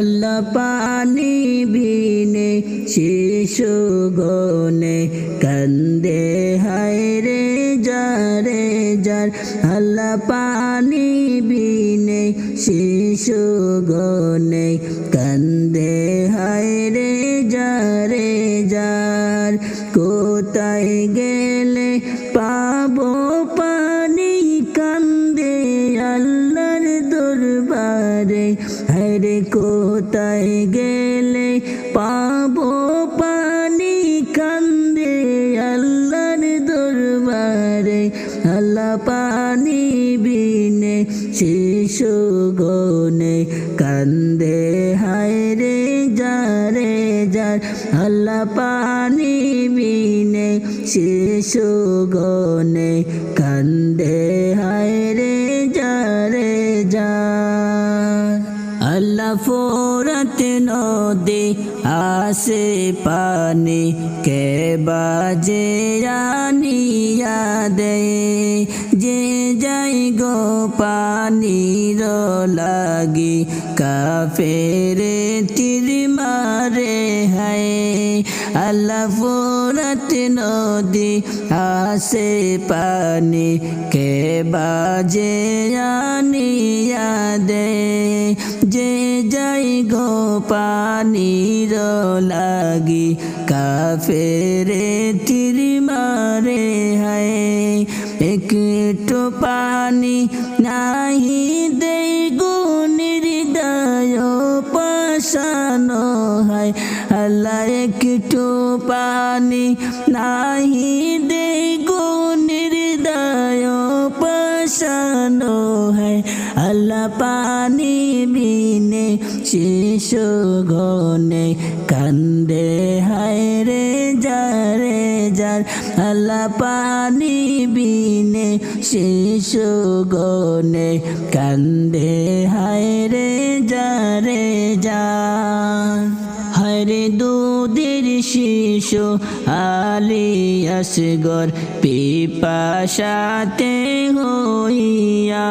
আল্লাহ পানি বিনে শিশু গনে কান্দে হায় রে যারে যার। আল্লাহ পানি বিনে শিশু গনে কান্দে হায় রে যারে যার। কোথায় গেলে কোথায় গেলে পাবো পানি কান্দে আল্লাহর দরবারে? আল্লাহ পানি বিনে শিশু গনে কান্দে। হায় রে, যারে যার আল্লাহ পানি বিনে শিশু গনে কান্দে। হায় রে, যারে যার ফোরত নদী আসে পানি কে বাজে আনিয়া দে যে যাই গো পানির লাগি, কাফেরে তীর মারে হায়। আল্লাহ ফোরত নদী আসে পানি কে বাজে আনিয়া দে পানির লাগি, কাফেরে তীর মারে হায়। একটু পানি নাহি দে গো নির্দয়, পাশানো হয়। আল্লাহ, একটু পানি নাহি দে গো নির্দয়, পাশানো হয়। আল্লাহ, পানি বিনে শিশু গনে কান্দে, হায় রে যারে যার আল্লাহ পানি বিনে শিশু গনে কান্দে, হায় রে যারে যার। হরে দুধের শিশু আলি আসগর পিপাসাতে হইয়া,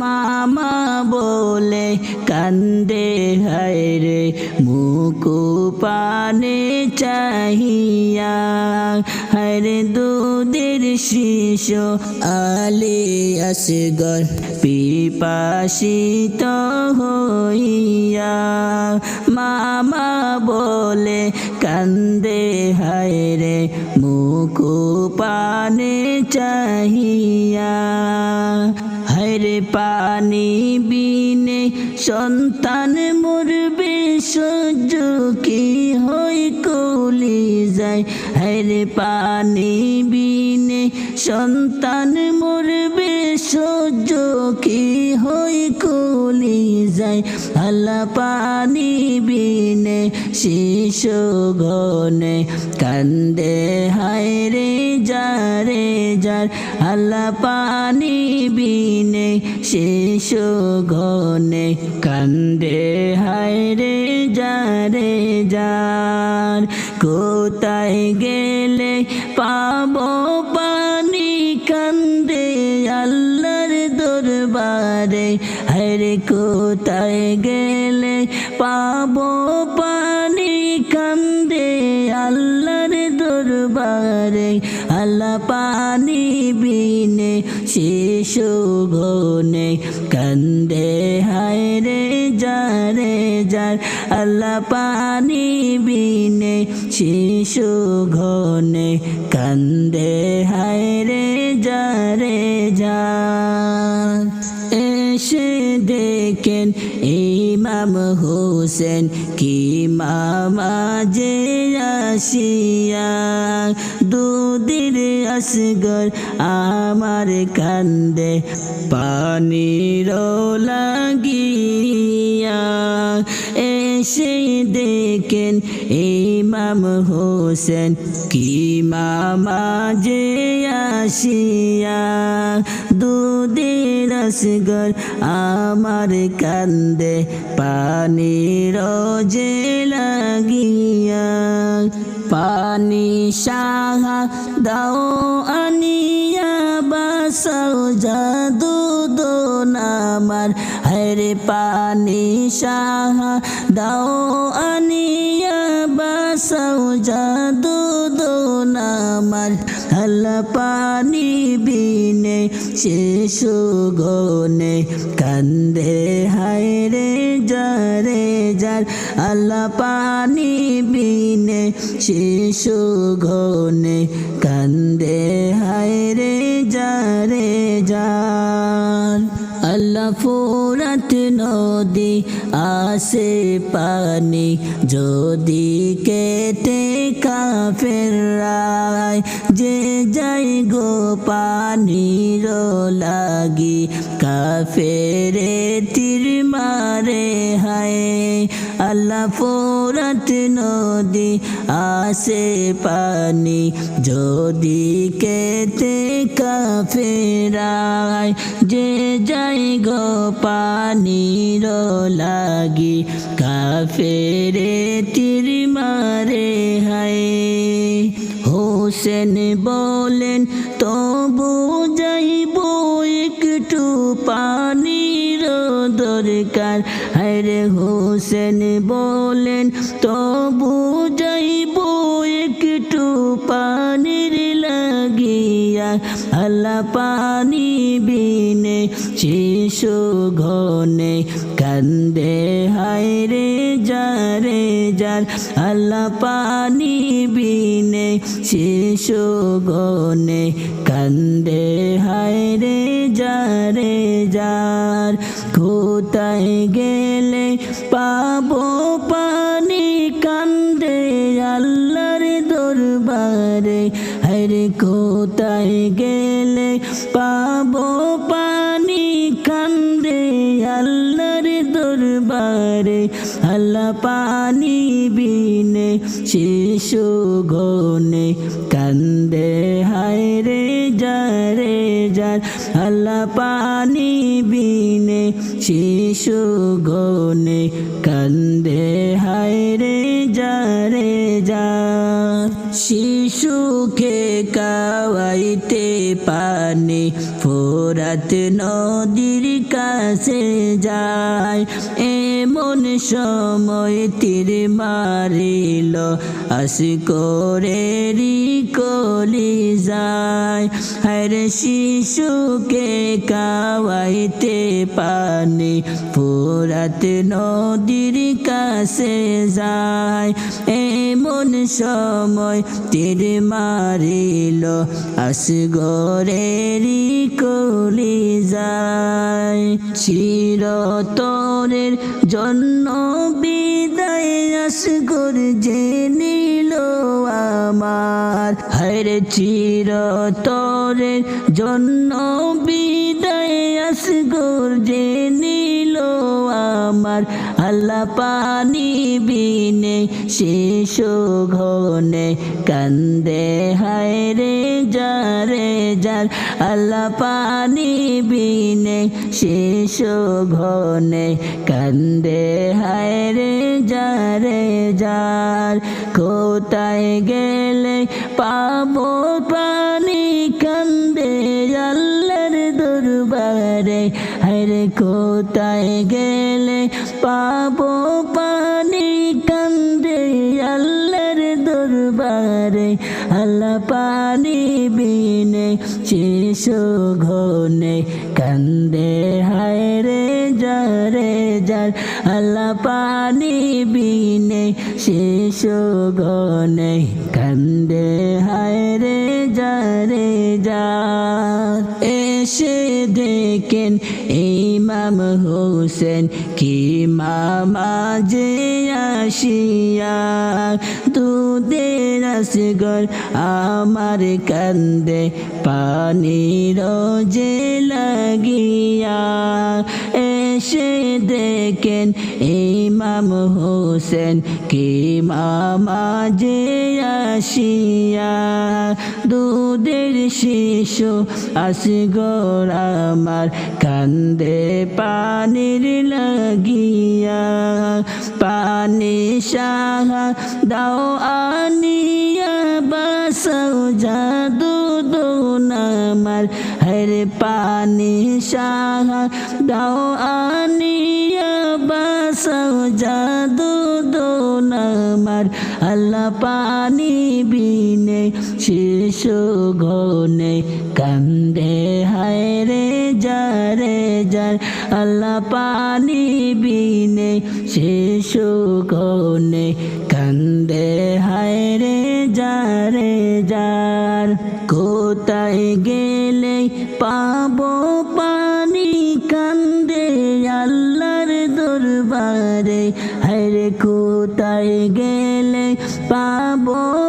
মামা বলে কান্দে হায়রে মুকু পানে চাহিয়া। হরে দুধের শিশু আলি আসগর, পিপাসিত হইয়া। মামা বলে কান্দে হায়রে মুকু পানে চাহিয়া। হরে পানি বিনে সন্তান মরবে সহ্য কি হয় কলি যায়। হরে পানি বিনে সন্তান মরবে, সহ্য কি হই কলি যায়? আল্লাহ পানি বিনে শিশু গনে কান্দে, হায় রে যারে যার। আল্লাহ পানি বিনে শিশু গনে কান্দে, হায় রে যারে যার। কোথায় গেলে দরবারে আল্লাহ পানি বিনে শিশু গনে কান্দে, হায় রে যারে, যার। আল্লাহ পানি বিনে শিশু ঘনে কান্দে, হায় রে যারে, যার। এসে দেখেন ইমাম হোসেন কি মামাজে আসিয়া? দুদির আসগর আমার কান্দে পানির লাগিয়া। এসে দেখেন ইমাম হোসেন কি মামা যে আসিয়া দুদির আসগর আমার কান্দে পানির যে লাগিয়া। পানি সাহা দাও আনিয়া, বাসাও জাদু দোন আমার হরে পানি সাহা দাও আনিয়া বাসাও জাদু দোনামার আল্লাহ পানি বিনে শিশু গনে কান্দে হায় রে যারে যার। আল্লাহ পানি বিনে শিশু গনে কান্দে হায় রে যারে যার। আল্লাহ ফোরাত নদী আসে পানি, যদি কেটে কাফের রায় যে যাই গো পানির লাগি কাফেরে তীর মারে হায়। আল্লাহ ফুরাত নদী আসে পানি, যদি কেটে কাফেরায় যে যাই গো পানির লাগি, কাফেরে তীর মারে হায়। হোসেন বলেন, তবু যাইব একটু পানির দরকার। হরে হোসেন বলেন, তবু যাইব একটু পানির লাগিয়া, আল্লাহ পানি বিনে শিশু ঘনে কান্দে, হায় রে যারে যার, আল্লাহ পানি বিনে শিশু গনে কান্দে, হায় রে যারে যার, কোথায় গেলে পাবো পানি কান্দে আল্লাহর দরবারে। আল্লাহ পানি বিনে শিশু গনে কান্দে, হায় রে যারে যার। আল্লাহ পানি বিনে শিশু গনে কান্দে, হায় রে যারে যার। শিশুকে কাওয়াইতে পানি। ফোরাত নদীর কাছে যায়, এমন সময় তীর মারিল, আস করে কলি যায়। হর শিশুকে কাওয়াইতে পানি, ফোরাত নদীর কাছে যায়, এমন সময় তীর মারিল আস গরেরি কলি যায়। চিরতরের জন্য বিদায় আস গর যে নিল আমার। হর চিরতরের জন্য বিদায় আস গর যে নিল আমার। আল্লাহ পানি বিনে শিশু ঘনে কান্দে, হায় রে যারে, যার আল্লাহ পানি বিনে শিশু ঘনে কান্দে, হায় রে যারে, যার কোথায় গেলে পাবো পানি কান্দে আল্লাহর দরবারে হরে কোথায় গেলে পাবো পানি আল্লাহ পানি বিনে শিশু ঘনে কান্দে, হায় রে যারে যার আল্লাহ পানি বিনে শিশু ঘনে কান্দে, হায় রে যারে এসে দেখেন ইমাম হোসেন, কি মামা যে আসিয়া দুধের আসগর আমার কান্দে পানি রোজে লাগিয়া এসে দেখেন ইমাম হোসেন, কি মামা যে আসিয়া দুধের শিশু আসগর আমার কান্দে। পানির লাগিয়া, পানি সাহা দাও আনিয়া, বাসাও জাদু দোনামার হর পানি সাহা দাও আনিয়া জাদু দোনামার আল্লাহ পানি বিনে শেষ ঘনে কান্দে, হায় রে যারে যার আল্লাহ পানি বিনে শেষ ঘনে কান্দে, হায় রে যারে যার। কোথায় গেলে পাবো পানি কান্দে আল্লাহর দরবারে? হরে কোথায় গেলে পাবো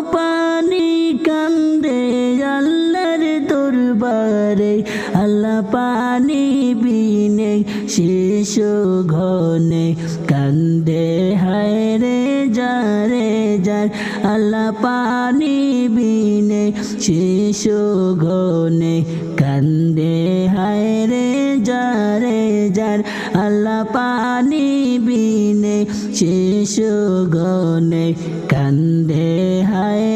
পানি বিনে শিশু ঘনে কান্দে, হায় রে যারে যার। আল্লাহ পানি বিনে শিশু ঘনে কান্দে, হায় রে যারে যার। আল্লাহ পানি বিনে শিশু ঘনে কান্দে, হায়